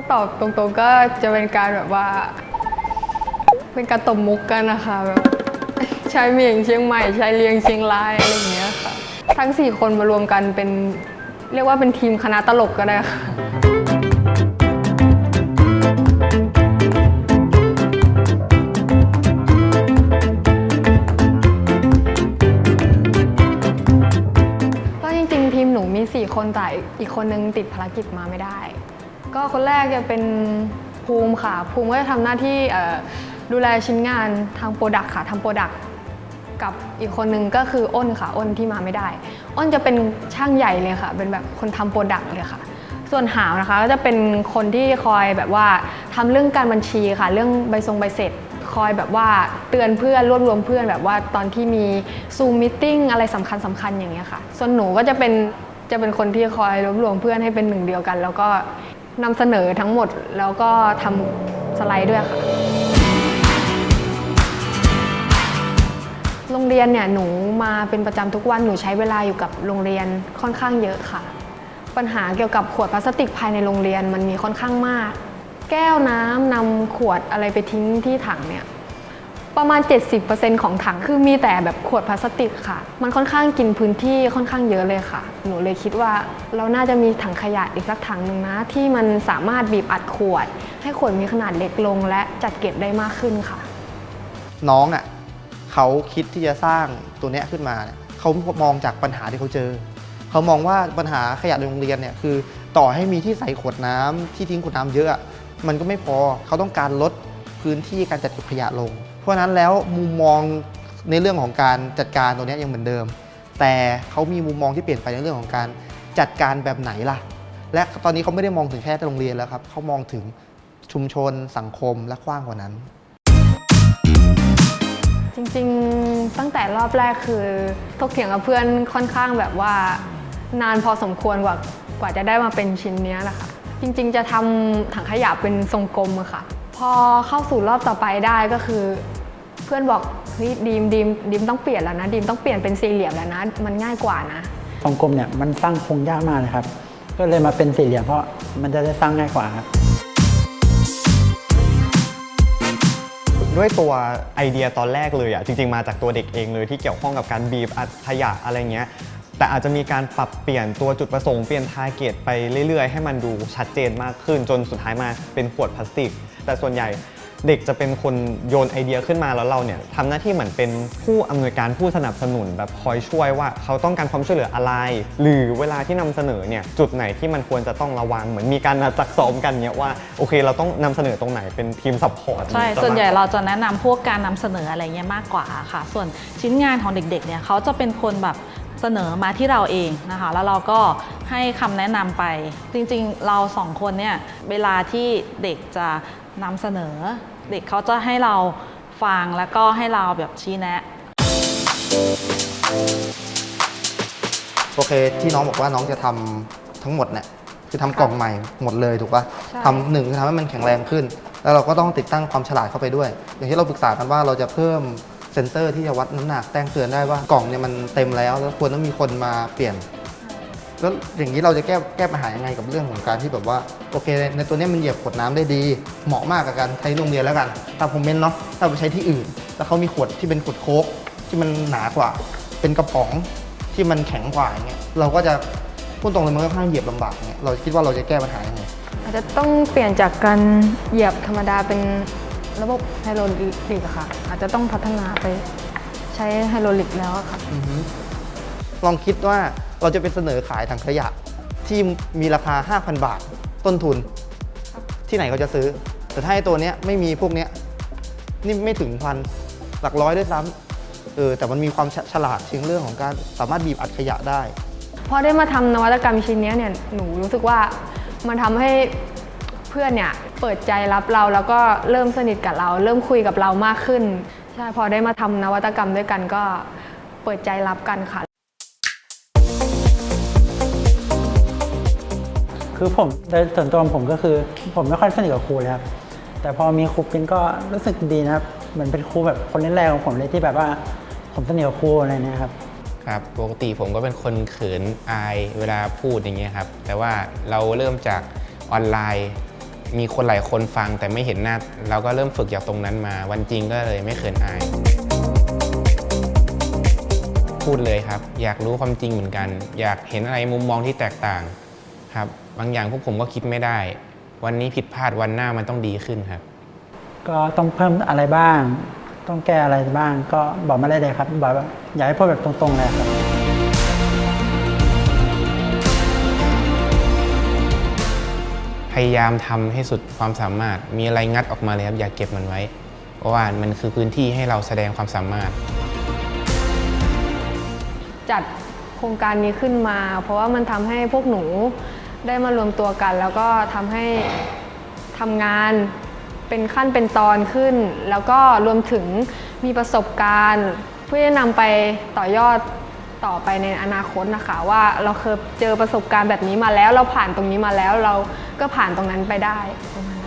ถ้าตอบตรงๆก็จะเป็นการแบบว่า เป็นการตบมุกกันนะคะแบบชายเมียงเชียงใหม่ชายเลียงเชียงรายอะไรอย่างเงี้ยค่ะ ทั้ง 4 คนมารวมกันเป็นเรียกว่าเป็นทีมคณะตลกก็ได้ค่ะก็จริงๆทีมหนูมี 4 คนแต่อีกคนนึงติดภารกิจมาไม่ได้ ก็คนแรกจะเป็นภูมิค่ะ ภูมิก็จะทำหน้าที่ดูแลชิ้นงานทางโปรดักต์ค่ะทำโปรดักต์กับอีกคนนึงก็คืออ้นค่ะอ้นที่มาไม่ได้ อ้นจะเป็นช่างใหญ่เลยค่ะ เป็นแบบคนทำโปรดักต์เลยค่ะ ส่วนหาวนะคะก็จะเป็นคนที่คอยแบบว่าทำเรื่องการบัญชีค่ะ เรื่องใบทรงใบเสร็จ คอยแบบว่าเตือนเพื่อนรวบรวมเพื่อนแบบว่าตอนที่มีซูมมิ팅อะไรสำคัญสำคัญอย่างเงี้ยค่ะ ส่วนหนูก็จะเป็นจะเป็นคนที่คอยรวบรวมเพื่อนให้เป็นหนึ่งเดียวกัน แล้วก็ นำเสนอทั้งหมดแล้วก็ทำสไลด์ด้วยค่ะ โรงเรียนเนี่ยหนูมาเป็นประจำทุกวันหนูใช้เวลาอยู่กับโรงเรียนค่อนข้างเยอะค่ะ ปัญหาเกี่ยวกับขวดพลาสติกภายในโรงเรียนมันมีค่อนข้างมาก แก้วน้ำนำขวดอะไรไปทิ้งที่ถังเนี่ย ประมาณ 70%ของถังคือมีแต่แบบขวดพลาสติกค่ะ มันค่อนข้างกินพื้นที่ค่อนข้างเยอะเลยค่ะ หนูเลยคิดว่าเราน่าจะมีถังขยะอีกสักถังหนึ่งนะ ที่มันสามารถบีบอัดขวด ให้ขวดมีขนาดเล็กลง และจัดเก็บได้มากขึ้นค่ะ น้องอะเขาคิดที่จะสร้างตัวเนี้ยขึ้นมาเนี่ยเขามองจากปัญหาที่เขาเจอ เขามองว่าปัญหาขยะในโรงเรียนเนี่ยคือ ต่อให้มีที่ใส่ขวดน้ำที่ทิ้งขวดน้ำเยอะอะมันก็ไม่พอเขาต้องการลดพื้นที่การจัดเก็บขยะลง ราะนั้นแล้วมุมมองในเรื่องของการจัดการตัวนี้ยังเหมือนเดิม แต่เขามีมุมมองที่เปลี่ยนไปในเรื่องของการจัดการแบบไหนล่ะ และตอนนี้เขาไม่ได้มองถึงแค่โรงเรียนแล้วครับเขามองถึงชุมชนสังคมและกว้างกว่านั้น จริงๆตั้งแต่รอบแรกคือทกเถียงกับเพื่อนค่อนข้างแบบว่านานพอสมควรกว่ากว่าจะได้มาเป็นชิ้นนี้แหละค่ะจริงๆ จะทำถังขยะเป็นทรงกลมอะค่ะ พอเข้าสู่รอบต่อไปได้ก็คือ เพื่อนบอกเฮ้ยดีมดีมดีมต้องเปลี่ยนแล้วนะดีมต้องเปลี่ยนเป็นสี่เหลี่ยมแล้วนะ มันง่ายกว่านะทรงกลมเนี่ยมันสร้างโครงยากมากเลยครับ ก็เลยมาเป็นสี่เหลี่ยมเพราะมันจะได้สร้างง่ายกว่าครับด้วยตัวไอเดียตอนแรกเลยอะจริง ๆ มาจากตัวเด็กเองเลยที่เกี่ยวข้องกับการบีบอัดขยะอะไรเงี้ยแต่อาจจะมีการปรับเปลี่ยนตัวจุดประสงค์เปลี่ยนทาร์เก็ตไปเรื่อยๆ ให้มันดูชัดเจนมากขึ้นจนสุดท้ายมาเป็นขวดพลาสติก แต่ส่วนใหญ่ เด็กจะเป็นคนโยนไอเดียขึ้นมาแล้วเราเนี่ยทำหน้าที่เหมือนเป็นผู้อำนวยการผู้สนับสนุนแบบคอยช่วยว่าเขาต้องการความช่วยเหลืออะไร หรือเวลาที่นำเสนอเนี่ยจุดไหนที่มันควรจะต้องระวังเหมือนมีการนัดซักซ้อมกันเนี่ยว่าโอเค เราต้องนำเสนอตรงไหนเป็นทีมซัพพอร์ต ใช่ ส่วนใหญ่เราจะแนะนำพวกการนำเสนออะไรเงี้ยมากกว่าค่ะ ส่วนชิ้นงานของเด็กๆ เนี่ยเขาจะเป็นคนแบบเสนอมาที่เราเองนะคะ แล้วเราก็ ให้คำแนะนำไป จริงๆ เราสองคนเนี่ยเวลาที่เด็กจะนำเสนอ เด็กเขาจะให้เราฟังแล้วก็ให้เราแบบชี้แนะ โอเค ที่น้องบอกว่าน้องจะทำทั้งหมดเนี่ยคือทำกล่องใหม่หมดเลยถูกปะใช่ทำหนึ่งคือทำให้มันแข็งแรงขึ้น แล้วเราก็ต้องติดตั้งความฉลาดเข้าไปด้วย อย่างที่เราปรึกษากันว่าเราจะเพิ่มเซ็นเซอร์ที่จะวัดน้ำหนักแจ้งเตือนได้ว่ากล่องเนี่ยมันเต็มแล้ว แล้วควรต้องมีคนมาเปลี่ยน แล้วอย่างนี้เราจะแก้แก้ปัญหายังไงกับเรื่องของการที่แบบว่าโอเค ในตัวเนี้ยมันเหยียบขวดน้ำได้ดี เหมาะมากกับการใช้โรงเรียนแล้วกันตามคอมเมนต์เนาะถ้าไปใช้ที่อื่น แล้วเขามีขวดที่เป็นขวดโค้กที่มันหนากว่า เป็นกระป๋องที่มันแข็งกว่าอย่างเงี้ยเราก็จะพูดตรงเลยมันค่อนข้างเหยียบลำบากเงี้ยเราคิดว่าเราจะแก้ปัญหายังไงอาจจะต้องเปลี่ยนจากการเหยียบธรรมดาเป็นระบบไฮโดรลิกอะค่ะ อาจจะต้องพัฒนาไปใช้ไฮโดรลิกแล้วอะค่ะอือฮึ ลองคิดว่าเราจะไปเสนอขายถังขยะที่มีราคา 5,000 บาทต้นทุน ที่ไหนเขาจะซื้อ แต่ถ้าไอ้ตัวเนี้ยไม่มีพวกเนี้ยนี่ไม่ถึงพันหลักร้อยด้วยซ้ำเออแต่มันมีความฉฉลาดเชิงเรื่องของการสามารถบีบอัดขยะได้ พอได้มาทำนวัตกรรมชิ้นนี้เนี่ยหนูรู้สึกว่ามันทำให้เพื่อนเนี่ยเปิดใจรับเราแล้วก็เริ่มสนิทกับเรา เริ่มคุยกับเรามากขึ้นใช่พอได้มาทำนวัตกรรมด้วยกันก็เปิดใจรับกันค่ะ คือผมโดยส่วนตัวผมก็คือ ผมไม่ค่อยสนิทกับครูเลยครับ แต่พอมีครูปินก็รู้สึกดีนะครับ เหมือนเป็นครูแบบคนแรกๆของผมเลยที่แบบว่า ผมสนิทกับครูอะไรเนี่ยครับครับปกติผมก็เป็นคนเขินอายเวลาพูดอย่างเงี้ยครับ แต่ว่าเราเริ่มจากออนไลน์ มีคนหลายคนฟังแต่ไม่เห็นหน้า เราก็เริ่มฝึกจากตรงนั้นมา วันจริงก็เลยไม่เขินอาย พูดเลยครับ อยากรู้ความจริงเหมือนกัน อยากเห็นอะไรมุมมองที่แตกต่าง ครับ บางอย่างพวกผมก็คิดไม่ได้ วันนี้ผิดพลาดวันหน้ามันต้องดีขึ้นครับ ก็ต้องเพิ่มอะไรบ้าง ต้องแก้อะไรบ้าง ก็บอกมาได้เลยครับบอกว่าอยากให้พูดแบบตรงๆเลยครับ พยายามทำให้สุดความสามารถ มีอะไรงัดออกมาเลยครับอย่าเก็บมันไว้ เพราะว่ามันคือพื้นที่ให้เราแสดงความสามารถ จัดโครงการนี้ขึ้นมา เพราะว่ามันทำให้พวกหนู ได้มารวมตัวกัน แล้วก็ทำให้ทำงานเป็นขั้นเป็นตอนขึ้น แล้วก็รวมถึงมีประสบการณ์ เพื่อจะนำไปต่อยอดต่อไปในอนาคตนะคะ ว่าเราเคยเจอประสบการณ์แบบนี้มาแล้ว เราผ่านตรงนี้มาแล้วเราก็ผ่านตรงนั้นไปได้ประมาณ